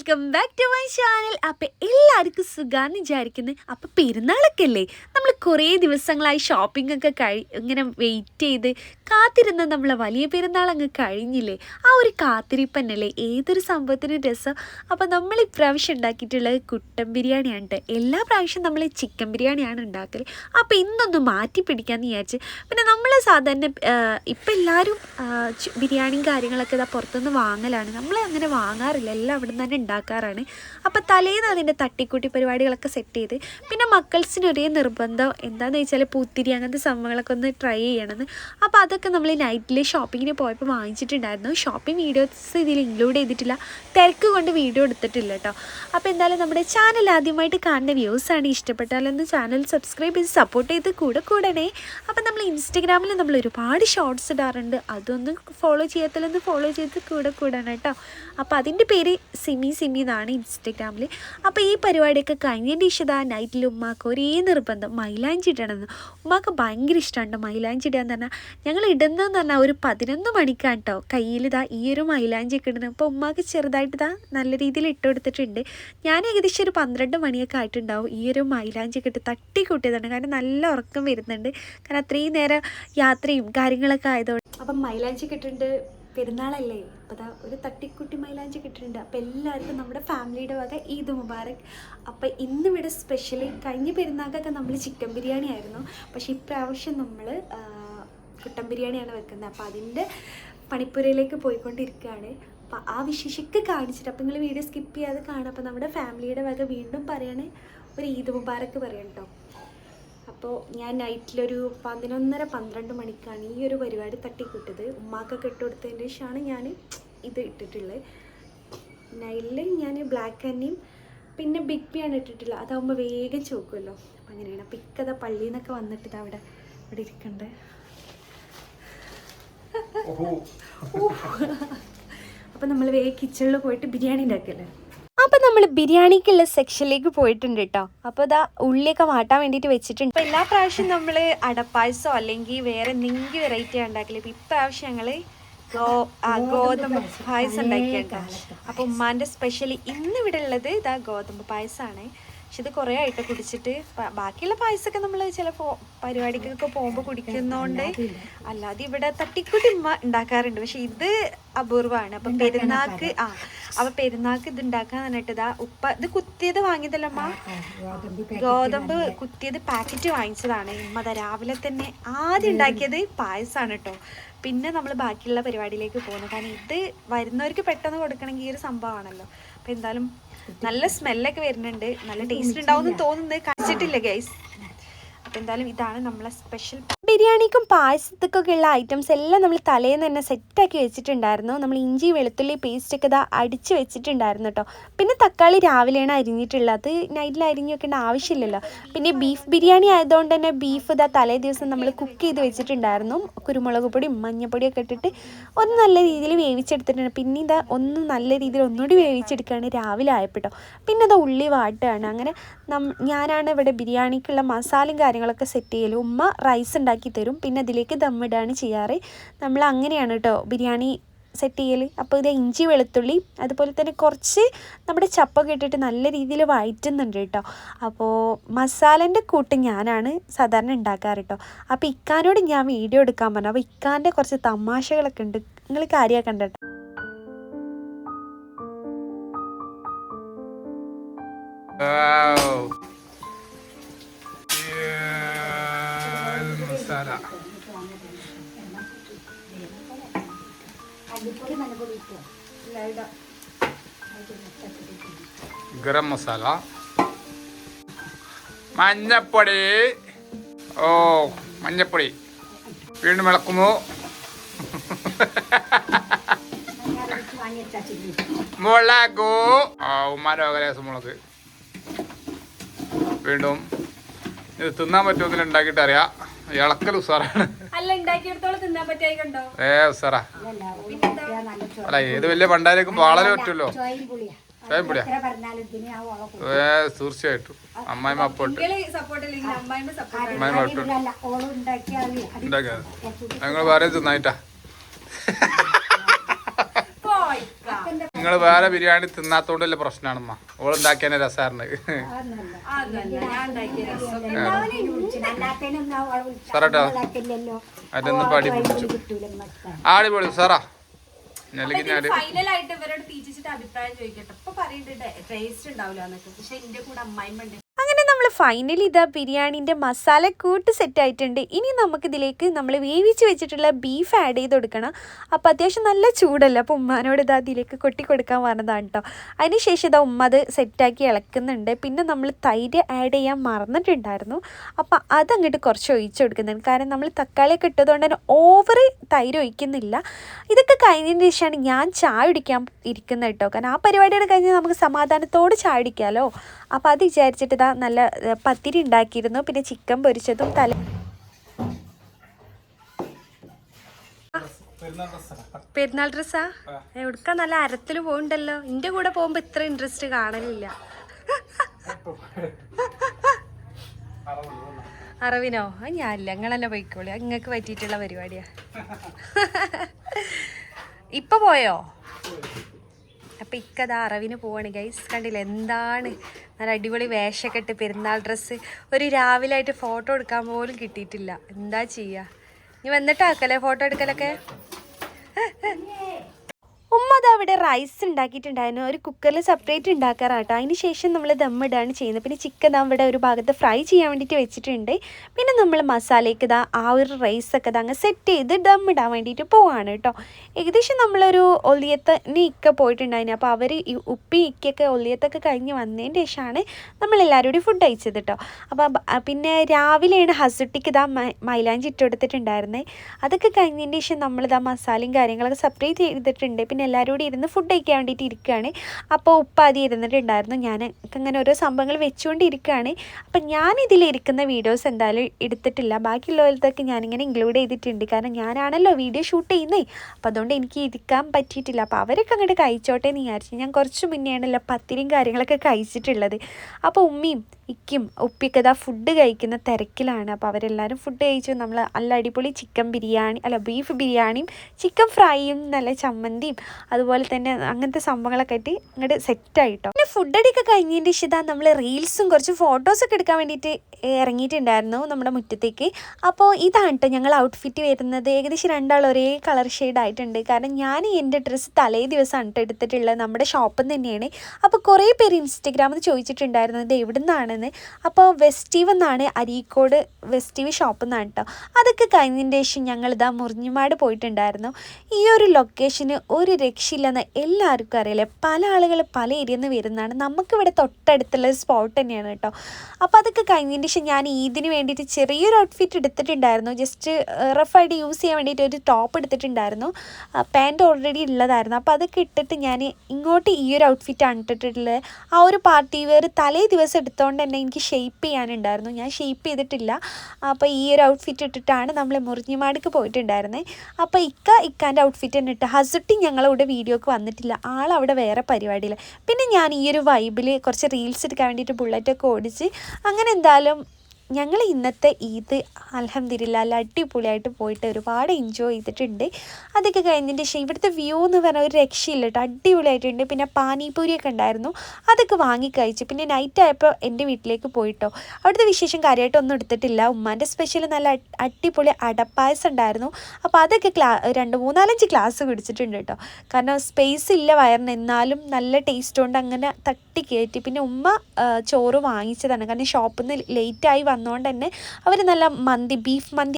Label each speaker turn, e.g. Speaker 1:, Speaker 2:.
Speaker 1: Welcome back to my channel അപ്പം എല്ലാവർക്കും സുഖാന്ന് വിചാരിക്കുന്നത് അപ്പം പെരുന്നാളൊക്കെ അല്ലേ? നമ്മൾ കുറേ ദിവസങ്ങളായി ഷോപ്പിംഗ് ഒക്കെ കഴി ഇങ്ങനെ വെയിറ്റ് ചെയ്ത് കാത്തിരുന്ന നമ്മളെ വലിയ പെരുന്നാൾ അങ്ങ് കഴിഞ്ഞില്ലേ? ആ ഒരു കാത്തിരിപ്പ് തന്നെയല്ലേ ഏതൊരു സംഭവത്തിനും രസം. അപ്പം നമ്മൾ ഇപ്രാവശ്യം ഉണ്ടാക്കിയിട്ടുള്ളത് കുട്ടൻ ബിരിയാണിയാണ് കേട്ടോ എല്ലാ പ്രാവശ്യം നമ്മൾ ചിക്കൻ ബിരിയാണിയാണ് ഉണ്ടാക്കൽ അപ്പോൾ ഇന്നൊന്ന് മാറ്റി പിടിക്കാമെന്ന് വിചാരിച്ച് പിന്നെ നമ്മൾ സാധാരണ ഇപ്പം എല്ലാവരും ബിരിയാണിയും കാര്യങ്ങളൊക്കെ ഇതാ പുറത്തുനിന്ന് വാങ്ങലാണ്. നമ്മൾ അങ്ങനെ വാങ്ങാറില്ല. എല്ലാം അവിടെ നിന്ന് തന്നെ ഉണ്ടാക്കാറാണ്. അപ്പോൾ തലേന്ന് അതിന്റെ തട്ടിക്കൂട്ടി പരിപാടികളൊക്കെ സെറ്റ് ചെയ്ത് പിന്നെ മക്കൾസിന് ഒരേ നിർബന്ധം എന്താണെന്ന് വെച്ചാൽ പൂത്തിരി അങ്ങനത്തെ സംഭവങ്ങളൊക്കെ ഒന്ന് ട്രൈ ചെയ്യണമെന്ന് അപ്പോൾ അതൊക്കെ നമ്മൾ നൈറ്റിൽ ഷോപ്പിങ്ങിന് പോയപ്പോൾ വാങ്ങിച്ചിട്ടുണ്ടായിരുന്നു. ഷോപ്പിംഗ് വീഡിയോസ് ഇതിൽ ഇൻക്ലൂഡ് ചെയ്തിട്ടില്ല. തിരക്ക് കൊണ്ട് വീഡിയോ എടുത്തിട്ടില്ല കേട്ടോ അപ്പോൾ എന്തായാലും നമ്മുടെ ചാനൽ ആദ്യമായിട്ട് കാണുന്ന വ്യൂസാണ് ഇഷ്ടപ്പെട്ടാലൊന്ന് ചാനൽ സബ്സ്ക്രൈബ് ചെയ്ത് സപ്പോർട്ട് ചെയ്ത് കൂടെ കൂടണേ. അപ്പം നമ്മൾ ഇൻസ്റ്റഗ്രാമിൽ നമ്മൾ ഒരുപാട് ഷോർട്സ് ഇടാറുണ്ട്. അതൊന്നും ഫോളോ ചെയ്യാത്തല്ലൊന്ന് ഫോളോ ചെയ്ത് കൂടെ കൂടണം കേട്ടോ അപ്പോൾ അതിന്റെ പേര് സിമി സിമി എന്നാണ് ഇൻസ്റ്റഗ്രാമിൽ അപ്പോൾ ഈ പരിപാടിയൊക്കെ കഴിഞ്ഞതിന്റെ ഇഷ്ടത നൈറ്റിൽ ഉമ്മാക്ക് ഒരേ നിർബന്ധം. മൈലാഞ്ചി ഇടണമെന്ന് ഉമ്മാക്ക് ഭയങ്കര ഇഷ്ടമാണ് മൈലാഞ്ചി ഇടുക എന്ന് പറഞ്ഞാൽ ഞങ്ങൾ ഇടുന്നതെന്ന് പറഞ്ഞാൽ ഒരു പതിനൊന്ന് മണിക്കാണ് കേട്ടോ കയ്യിൽ ഇതാ ഈ ഒരു മൈലാഞ്ചി ഒക്കെ ഇടുന്നത്. അപ്പോൾ ഉമ്മാക്ക് ചെറുതായിട്ട് ഇതാ നല്ല രീതിയിൽ ഇട്ട് കൊടുത്തിട്ടുണ്ട്. ഞാൻ ഏകദേശം ഒരു പന്ത്രണ്ട് മണിയൊക്കെ ആയിട്ടുണ്ടാവും ഈ ഒരു മൈലാഞ്ചി ഒക്കെ ഇട്ട് തട്ടി കൂട്ടിയതാണ്. കാരണം നല്ല ഉറക്കം വരുന്നുണ്ട്. കാരണം അത്രയും നേരം യാത്രയും കാര്യങ്ങളൊക്കെ ആയതുകൊണ്ട് അപ്പം മൈലാഞ്ചി കിട്ടുന്നുണ്ട് പെരുന്നാളല്ലേ? അപ്പോൾ അതാ ഒരു തട്ടിക്കുട്ടി മൈലാഞ്ചി കിട്ടിയിട്ടുണ്ട്. അപ്പോൾ എല്ലാവർക്കും നമ്മുടെ ഫാമിലിയുടെ വക ഈദ് മുബാറക്. അപ്പോൾ ഇന്നിവിടെ സ്പെഷ്യലി കഴിഞ്ഞ പെരുന്നാൾക്കൊക്കെ നമ്മൾ ചിക്കൻ ബിരിയാണി ആയിരുന്നു. പക്ഷേ ഇപ്രാവശ്യം നമ്മൾ കുട്ടൻ ബിരിയാണിയാണ് വെക്കുന്നത്. അപ്പോൾ അതിന്റെ പണിപ്പുരയിലേക്ക് പോയിക്കൊണ്ടിരിക്കുകയാണ്. അപ്പോൾ ആ വിശേഷിക്ക് കാണിച്ചിട്ട് അപ്പോൾ നിങ്ങൾ വീഡിയോ സ്കിപ്പ് ചെയ്യാതെ കാണാം അപ്പോൾ നമ്മുടെ ഫാമിലിയുടെ വക വീണ്ടും പറയണേ ഒരു ഈദ് മുബാറക്ക് പറയാം കേട്ടോ അപ്പോൾ ഞാൻ നൈറ്റിലൊരു പതിനൊന്നര പന്ത്രണ്ട് മണിക്കാണ് ഈ ഒരു പരിപാടി തട്ടിക്കിട്ടത് ഉമ്മാക്കൊക്കെ ഇട്ട് കൊടുത്തതിന് ശേഷമാണ് ഞാൻ ഇത് ഇട്ടിട്ടുള്ളത് നൈലിൽ ഞാൻ ബ്ലാക്ക് അന്നിയും പിന്നെ ബിഗ് ബി ആണ് ഇട്ടിട്ടുള്ളത് അതാവുമ്പോൾ വേഗം ചോക്കുമല്ലോ അപ്പം അങ്ങനെയാണ്. അപ്പം ഇക്കത പള്ളിയിൽ നിന്നൊക്കെ വന്നിട്ട് ഇതാ അവിടെ ഇവിടെ ഇരിക്കണ്ട്. അപ്പം നമ്മൾ വേഗം കിച്ചണിൽ പോയിട്ട് ബിരിയാണി ഉണ്ടാക്കല്ലേ? അപ്പം നമ്മൾ ബിരിയാണിക്കുള്ള സെക്ഷനിലേക്ക് പോയിട്ടുണ്ട് കേട്ടോ അപ്പോൾ ഇതാ ഉള്ളിയൊക്കെ വാട്ടാൻ വേണ്ടിയിട്ട് വെച്ചിട്ടുണ്ട്. അപ്പോൾ എല്ലാ പ്രാവശ്യം നമ്മൾ അടപ്പായസോ അല്ലെങ്കിൽ വേറെ എന്തെങ്കിലും വെറൈറ്റി ഉണ്ടാക്കില്ല ഇപ്പം ഇപ്രാവശ്യം ഞങ്ങൾ ഗോ ഗോതമ്പ് പായസം ഉണ്ടാക്കിയിട്ടുണ്ട്. അപ്പോൾ ഉമ്മാന്റെ സ്പെഷ്യലി ഇന്നിവിടെ ഉള്ളത് ഇതാ ഗോതമ്പ് പായസമാണ് പക്ഷെ ഇത് കുറേ ആയിട്ട് കുടിച്ചിട്ട് ബാക്കിയുള്ള പായസമൊക്കെ നമ്മൾ ചില പരിപാടിക്കൊക്കെ പോകുമ്പോൾ കുടിക്കുന്നോണ്ട് അല്ലാതെ ഇവിടെ തട്ടിക്കുട്ടി ഉണ്ടാക്കാറുണ്ട്. പക്ഷെ ഇത് അപൂർവമാണ്. അപ്പം പെരുന്നാക്ക് ആ അപ്പൊ പെരുന്നാക്ക് ഇത് ഉണ്ടാക്കാൻ പറഞ്ഞിട്ട് ഇതാ ഉപ്പ ഇത് കുത്തിയത് വാങ്ങിയതല്ലമ്മ ഗോതമ്പ് കുത്തിയത് പാക്കറ്റ് വാങ്ങിച്ചതാണ്. ഉമ്മ രാവിലെ തന്നെ ആദ്യം ഉണ്ടാക്കിയത് പായസമാണ് കേട്ടോ പിന്നെ നമ്മൾ ബാക്കിയുള്ള പരിപാടിയിലേക്ക് പോകുന്നു കാരണം ഇത് വരുന്നവർക്ക് പെട്ടെന്ന് കൊടുക്കണമെങ്കിൽ ഈ ഒരു സംഭവമാണല്ലോ. അപ്പൊ എന്തായാലും നല്ല സ്മെല്ലൊക്കെ വരുന്നുണ്ട്. നല്ല ടേസ്റ്റ് ഉണ്ടാവും തോന്നുന്നത് കഴിച്ചിട്ടില്ല ഗൈസ് അപ്പം എന്തായാലും ഇതാണ് നമ്മളെ സ്പെഷ്യൽ ബിരിയാണിക്കും പായസത്തിക്കൊക്കെ ഉള്ള ഐറ്റംസ് എല്ലാം നമ്മൾ തലേന്ന് തന്നെ സെറ്റാക്കി വെച്ചിട്ടുണ്ടായിരുന്നു. നമ്മൾ ഇഞ്ചി വെളുത്തുള്ളി പേസ്റ്റ് ഒക്കെ ഇതാ അടിച്ച് വെച്ചിട്ടുണ്ടായിരുന്നു കേട്ടോ പിന്നെ തക്കാളി രാവിലെയാണ് അരിഞ്ഞിട്ടുള്ളത്. നൈറ്റിൽ അരിഞ്ഞു വെക്കേണ്ട ആവശ്യമില്ലല്ലോ. പിന്നെ ബീഫ് ബിരിയാണി ആയതുകൊണ്ട് തന്നെ ബീഫ് ഇതാ തലേ ദിവസം നമ്മൾ കുക്ക് ചെയ്ത് വെച്ചിട്ടുണ്ടായിരുന്നു. കുരുമുളക് പൊടിയും മഞ്ഞപ്പൊടിയൊക്കെ ഇട്ടിട്ട് ഒന്ന് നല്ല രീതിയിൽ വേവിച്ചെടുത്തിട്ടുണ്ട്. പിന്നെ ഇതാ ഒന്ന് നല്ല രീതിയിൽ ഒന്നുകൂടി വേവിച്ചെടുക്കുകയാണ് രാവിലെ ആയപ്പോട്ടോ പിന്നെ ഇതാ ഉള്ളി വാട്ടുകയാണ്. അങ്ങനെ ഞാനാണ് ഇവിടെ ബിരിയാണിക്കുള്ള മസാലയും കാര്യങ്ങളൊക്കെ സെറ്റ് ചെയ്യൽ ഉമ്മ റൈസ് ഉണ്ടാക്കി തരും. പിന്നെ അതിലേക്ക് ദമ്മിടാണ് ചെയ്യാറ്. നമ്മൾ അങ്ങനെയാണ് കേട്ടോ ബിരിയാണി സെറ്റ് ചെയ്യൽ അപ്പോൾ ഇത് ഇഞ്ചി വെളുത്തുള്ളി അതുപോലെ തന്നെ കുറച്ച് നമ്മുടെ ചപ്പ ഇട്ടിട്ട് നല്ല രീതിയിൽ വഴറ്റുന്നുണ്ട് കേട്ടോ അപ്പോൾ മസാലേന്റെ കൂട്ട് ഞാനാണ് സാധാരണ ഉണ്ടാക്കാറ് കേട്ടോ അപ്പോൾ ഇക്കാനോട് ഞാൻ വീഡിയോ എടുക്കാൻ പറഞ്ഞു. അപ്പോൾ ഇക്കാന്റെ കുറച്ച് തമാശകളൊക്കെ ഉണ്ട് നിങ്ങൾ കാര്യമാക്കണ്ട കേട്ടോ
Speaker 2: Wow. Masala. ഗരം മസാല. മഞ്ഞപ്പൊടി. ഓ മഞ്ഞപ്പൊടി. വീണ്ടും വിളക്കുന്നു മുളകു. ആ ഉമ്മാന്റെ മുളക്. വീണ്ടും ഇത് തിന്നാൻ പറ്റുമെന്നില്ല ഉണ്ടാക്കിയിട്ട് അറിയാം. ഇളക്കൽ ഉസാറാണ്. ഏ ഉസാറാ. അല്ല ഏത് വലിയ പണ്ടാരേക്കും വളരെ പറ്റുമല്ലോ. സ്വയം പൊടിയാ ഏ തീർച്ചയായിട്ടും. അമ്മായിമ്മ അപ്പോട്ട്
Speaker 1: അമ്മായിമ്മ
Speaker 2: അപ്പോട്ട് ഉണ്ടാക്കിയത് ഞങ്ങൾ വേറെ തിന്നായിട്ടാ.
Speaker 3: നിങ്ങൾ വേറെ ബിരിയാണി തിന്നാത്തോണ്ടല്ല പ്രശ്നമാണമ്മ ഓൾ ഉണ്ടാക്കിയ രസാറിന്. അതൊന്നും പാടി പിടിച്ചു. ആടിപൊളി സാറാ.
Speaker 1: ഫൈനലായിട്ട് ഇവരോട് ടീച്ചേഴ്സിന്റെ അഭിപ്രായം ചോദിക്കട്ടെ. ഇപ്പൊ പറയണ്ടേ ടേസ്റ്റ് ഉണ്ടാവില്ല പക്ഷെ എന്റെ കൂടെ അമ്മായി അങ്ങനെ നമ്മൾ ഫൈനലി ഇതാ ബിരിയാണീന്റെ മസാല കൂട്ട് സെറ്റ് ആയിട്ടുണ്ട്. ഇനി നമുക്കിതിലേക്ക് നമ്മൾ വേവിച്ച് വെച്ചിട്ടുള്ള ബീഫ് ആഡ് ചെയ്ത് കൊടുക്കണം. അപ്പോൾ അത്യാവശ്യം നല്ല ചൂടല്ല? അപ്പോൾ ഉമ്മാനോട് ഇതാ അതിലേക്ക് കൊട്ടി കൊടുക്കാൻ പറഞ്ഞതാണ് കേട്ടോ അതിനുശേഷം ഇതാ ഉമ്മ അത് സെറ്റാക്കി ഇളക്കുന്നുണ്ട്. പിന്നെ നമ്മൾ തൈര് ആഡ് ചെയ്യാൻ മറന്നിട്ടുണ്ടായിരുന്നു. അപ്പോൾ അതങ്ങോട്ട് കുറച്ച് ഒഴിച്ച് കൊടുക്കുന്നുണ്ട്. കാരണം നമ്മൾ തക്കാളിയൊക്കെ ഇട്ടതുകൊണ്ട് തന്നെ ഓവർ തൈര് ഒഴിക്കുന്നില്ല. ഇതൊക്കെ കഴിഞ്ഞതിന് ശേഷമാണ് ഞാൻ ചായ കുടിക്കാൻ ഇരിക്കുന്നത് കേട്ടോ കാരണം ആ പരിപാടിയുടെ കഴിഞ്ഞ് നമുക്ക് സമാധാനത്തോട് ചായ കുടിക്കാമല്ലോ അപ്പോൾ അത് വിചാരിച്ചിട്ട് ഇതാ നല്ല പത്തിരി ഉണ്ടാക്കിയിരുന്നു. പിന്നെ ചിക്കൻ പൊരിച്ചതും തല പെരുന്നാൾ ഡ്രസ്സാ? എവിടുക്ക നല്ല അരത്തിൽ പോകണ്ടല്ലോ എന്റെ കൂടെ പോകുമ്പോൾ ഇത്ര ഇൻട്രസ്റ്റ് കാണലില്ല. അറിവിനോ? ആ ഞാനില്ല. ഞങ്ങളല്ല പോയിക്കോളി. നിങ്ങൾക്ക് പറ്റിയിട്ടുള്ള പരിപാടിയാ. ഇപ്പൊ പോയോ? അപ്പൊ ഇക്കത് അറവിന് പോവാണ് ഗൈസ് കണ്ടില്ല? എന്താണ് നല്ല അടിപൊളി വേഷമൊക്കെ ഇട്ട് പെരുന്നാൾ ഡ്രസ്സ് ഒരു രാവിലെ ആയിട്ട് ഫോട്ടോ എടുക്കാൻ പോലും കിട്ടിയിട്ടില്ല. എന്താ ചെയ്യുക നീ വന്നിട്ടാക്കല്ലേ ഫോട്ടോ എടുക്കലൊക്കെ? ഉമ്മ അത് അവിടെ റൈസ് ഉണ്ടാക്കിയിട്ടുണ്ടായിരുന്നു. ഒരു കുക്കറിൽ സെപ്പറേറ്റ് ഉണ്ടാക്കാറാട്ടോ. അതിന് ശേഷം നമ്മൾ ദമ്മിടാണ് ചെയ്യുന്നത്. പിന്നെ ചിക്കൻ ദാ ഇവിടെ ഒരു ഭാഗത്ത് ഫ്രൈ ചെയ്യാൻ വേണ്ടിയിട്ട് വെച്ചിട്ടുണ്ട്. പിന്നെ നമ്മൾ മസാലയ്ക്ക് ഇതാ ആ ഒരു റൈസൊക്കെ അങ്ങ് സെറ്റ് ചെയ്ത് ദമ്മിടാൻ വേണ്ടിയിട്ട് പോവാണ് കേട്ടോ ഏകദേശം നമ്മളൊരു ഒലിയത്തന്നെ ഇക്ക പോയിട്ടുണ്ടായിരുന്നു അപ്പോൾ അവർ ഈ ഉപ്പി ഇക്കൊക്കെ ഒലിയത്തൊക്കെ കഴിഞ്ഞ് വന്നതിന് ശേഷമാണ് നമ്മളെല്ലാവരും കൂടി ഫുഡ് കഴിച്ചത് കേട്ടോ അപ്പോൾ പിന്നെ രാവിലെയാണ് ഹസുട്ടിക്ക് ഇതാ മൈലാഞ്ചി ഇട്ട് കൊടുത്തിട്ടുണ്ടായിരുന്നത് അതൊക്കെ കഴിഞ്ഞതിന് ശേഷം നമ്മളിതാ മസാലയും കാര്യങ്ങളൊക്കെ സെപ്പറേറ്റ് ചെയ്തിട്ടുണ്ട്. പിന്നെ എല്ലാവരും കൂടി ഇരുന്ന് ഫുഡ് കഴിക്കാൻ വേണ്ടിയിട്ട് ഇരിക്കുകയാണ്. അപ്പോൾ ഉപ്പ ആദ്യം ഇരുന്നിട്ടുണ്ടായിരുന്നു. ഞാൻ അങ്ങനെ ഓരോ സംഭവങ്ങൾ വെച്ചുകൊണ്ടിരിക്കുകയാണ്. അപ്പം ഞാൻ ഇതിലിരിക്കുന്ന വീഡിയോസ് എന്തായാലും എടുത്തിട്ടില്ല. ബാക്കിയുള്ളവരത്തൊക്കെ ഞാനിങ്ങനെ ഇൻക്ലൂഡ് ചെയ്തിട്ടുണ്ട്. കാരണം ഞാനാണല്ലോ വീഡിയോ ഷൂട്ട് ചെയ്യുന്നേ. അപ്പോൾ അതുകൊണ്ട് എനിക്ക് ഇരിക്കാൻ പറ്റിയിട്ടില്ല. അപ്പോൾ അവരൊക്കെ അങ്ങോട്ട് കഴിച്ചോട്ടെ എന്ന് വിചാരിച്ചു ഞാൻ കുറച്ച് മുന്നെയാണല്ലോ പത്തിരിയും കാര്യങ്ങളൊക്കെ കഴിച്ചിട്ടുള്ളത്. അപ്പോൾ ഉമ്മയും ഇക്കും ഉപ്പിക്കത ഫുഡ് കഴിക്കുന്ന തിരക്കിലാണ്. അപ്പോൾ അവരെല്ലാവരും ഫുഡ് കഴിച്ചു. നമ്മൾ നല്ല അടിപൊളി ചിക്കൻ ബിരിയാണി അല്ല ബീഫ് ബിരിയാണിയും ചിക്കൻ ഫ്രൈയും നല്ല ചമ്മന്തിയും അതുപോലെ തന്നെ അങ്ങനത്തെ സംഭവങ്ങളൊക്കെ ആയിട്ട് ഇങ്ങോട്ട് സെറ്റായിട്ടോ പിന്നെ ഫുഡ് അടിയൊക്കെ കഴിഞ്ഞതിന്റെ ശേഷം നമ്മൾ റീൽസും കുറച്ച് ഫോട്ടോസൊക്കെ എടുക്കാൻ വേണ്ടിയിട്ട് ഇറങ്ങിയിട്ടുണ്ടായിരുന്നു നമ്മുടെ മുറ്റത്തേക്ക്. അപ്പോൾ ഇതാണ് കേട്ടോ ഞങ്ങൾ ഔട്ട്ഫിറ്റ് വരുന്നത്. ഏകദേശം രണ്ടാൾ ഒരേ കളർ ഷെയ്ഡ് ആയിട്ടുണ്ട്. കാരണം ഞാൻ എന്റെ ഡ്രസ്സ് തലേ ദിവസമാണ് കേട്ടോ എടുത്തിട്ടുള്ളത്. നമ്മുടെ ഷോപ്പിൽ നിന്ന് തന്നെയാണ്. അപ്പോൾ കുറേ പേര് ഇൻസ്റ്റഗ്രാമിൽ ചോദിച്ചിട്ടുണ്ടായിരുന്നു ഇത് എവിടെ നിന്നാണെന്ന് അപ്പോൾ വെസ്റ്റീവ് എന്നാണ് അരീക്കോട് വെസ്റ്റീവ് ഷോപ്പ് എന്നാണ് കേട്ടോ അതൊക്കെ കഴിഞ്ഞതിന്റെ ശേഷം ഞങ്ങളിതാ മുറിഞ്ഞുമാട് പോയിട്ടുണ്ടായിരുന്നു. ഈ ഒരു ലൊക്കേഷന് ഒരു രക്ഷയില്ലെന്ന് എല്ലാവർക്കും അറിയില്ലേ? പല ആളുകൾ പല ഏരിയയിൽ നിന്ന് വരുന്നതാണ്. നമുക്കിവിടെ തൊട്ടടുത്തുള്ള സ്പോട്ട് തന്നെയാണ് കേട്ടോ അപ്പോൾ അതൊക്കെ കഴിഞ്ഞതിന്റെ ശേഷം ഞാൻ ഈദിന് വേണ്ടിയിട്ട് ചെറിയൊരു ഔട്ട്ഫിറ്റ് എടുത്തിട്ടുണ്ടായിരുന്നു. ജസ്റ്റ് റഫായിട്ട് യൂസ് ചെയ്യാൻ വേണ്ടിയിട്ട് ഒരു ടോപ്പ് എടുത്തിട്ടുണ്ടായിരുന്നു. പാന്റ് ഓൾറെഡി ഉള്ളതായിരുന്നു. അപ്പോൾ അതൊക്കെ ഇട്ടിട്ട് ഞാൻ ഇങ്ങോട്ട് ഈ ഒരു ഔട്ട്ഫിറ്റ് ഔട്ട്ഫിറ്റാണ് ഇട്ടിട്ടുള്ളത്. ആ ഒരു പാർട്ടി വെയർ തലേ ദിവസം എടുത്തുകൊണ്ട് തന്നെ എനിക്ക് ഷെയ്പ്പ് ചെയ്യാനുണ്ടായിരുന്നു. ഞാൻ ഷെയ്പ്പ് ചെയ്തിട്ടില്ല. അപ്പോൾ ഈ ഒരു ഔട്ട്ഫിറ്റ് ഇട്ടിട്ടാണ് നമ്മൾ മുറിഞ്ഞിമാടിക്ക് പോയിട്ടുണ്ടായിരുന്നത് അപ്പോൾ ഇക്ക ഇക്കാന്റെ ഔട്ട്ഫിറ്റ് തന്നെ ഇട്ട് ഹസുട്ടി ഞങ്ങളവിടെ വീഡിയോക്ക് വന്നിട്ടില്ല. ആളവിടെ വേറെ പരിപാടിയില്ല പിന്നെ ഞാൻ ഈ ഒരു വൈബിൽ കുറച്ച് റീൽസ് എടുക്കാൻ വേണ്ടിയിട്ട് ബുള്ളറ്റൊക്കെ ഓടിച്ച് അങ്ങനെ എന്തായാലും ഞങ്ങൾ ഇന്നത്തെ ഈദ് അലഹമ്മദില്ല അടിപൊളിയായിട്ട് പോയിട്ട് ഒരുപാട് എൻജോയ് ചെയ്തിട്ടുണ്ട്. അതൊക്കെ കഴിഞ്ഞതിന്റെ ശേഷം ഇവിടുത്തെ വ്യൂ എന്ന് പറഞ്ഞാൽ ഒരു രക്ഷയില്ല കേട്ടോ അടിപൊളിയായിട്ടുണ്ട്. പിന്നെ പാനിപൂരിയൊക്കെ ഉണ്ടായിരുന്നു. അതൊക്കെ വാങ്ങി കഴിച്ചു. പിന്നെ നൈറ്റ് ആയപ്പോൾ എന്റെ വീട്ടിലേക്ക് പോയിട്ടോ. അവിടുത്തെ വിശേഷം കാര്യമായിട്ടൊന്നും എടുത്തിട്ടില്ല. ഉമ്മാന്റെ സ്പെഷ്യൽ നല്ല അടി- അടിപൊളി അടപ്പായസം ഉണ്ടായിരുന്നു. അപ്പോൾ അതൊക്കെ ക്ലാ രണ്ട് മൂന്നാലഞ്ച് ക്ലാസ് കുടിച്ചിട്ടുണ്ട് കേട്ടോ കാരണം സ്പേസ് ഇല്ല വയറിന്. എന്നാലും നല്ല ടേസ്റ്റ് കൊണ്ട് അങ്ങനെ തട്ടി കയറ്റി പിന്നെ ഉമ്മ ചോറ് വാങ്ങിച്ചതാണ്. കാരണം ഷോപ്പിൽ നിന്ന് ലേറ്റായി വന്നതുകൊണ്ട് തന്നെ അവർ നല്ല മന്തി ബീഫ് മന്തി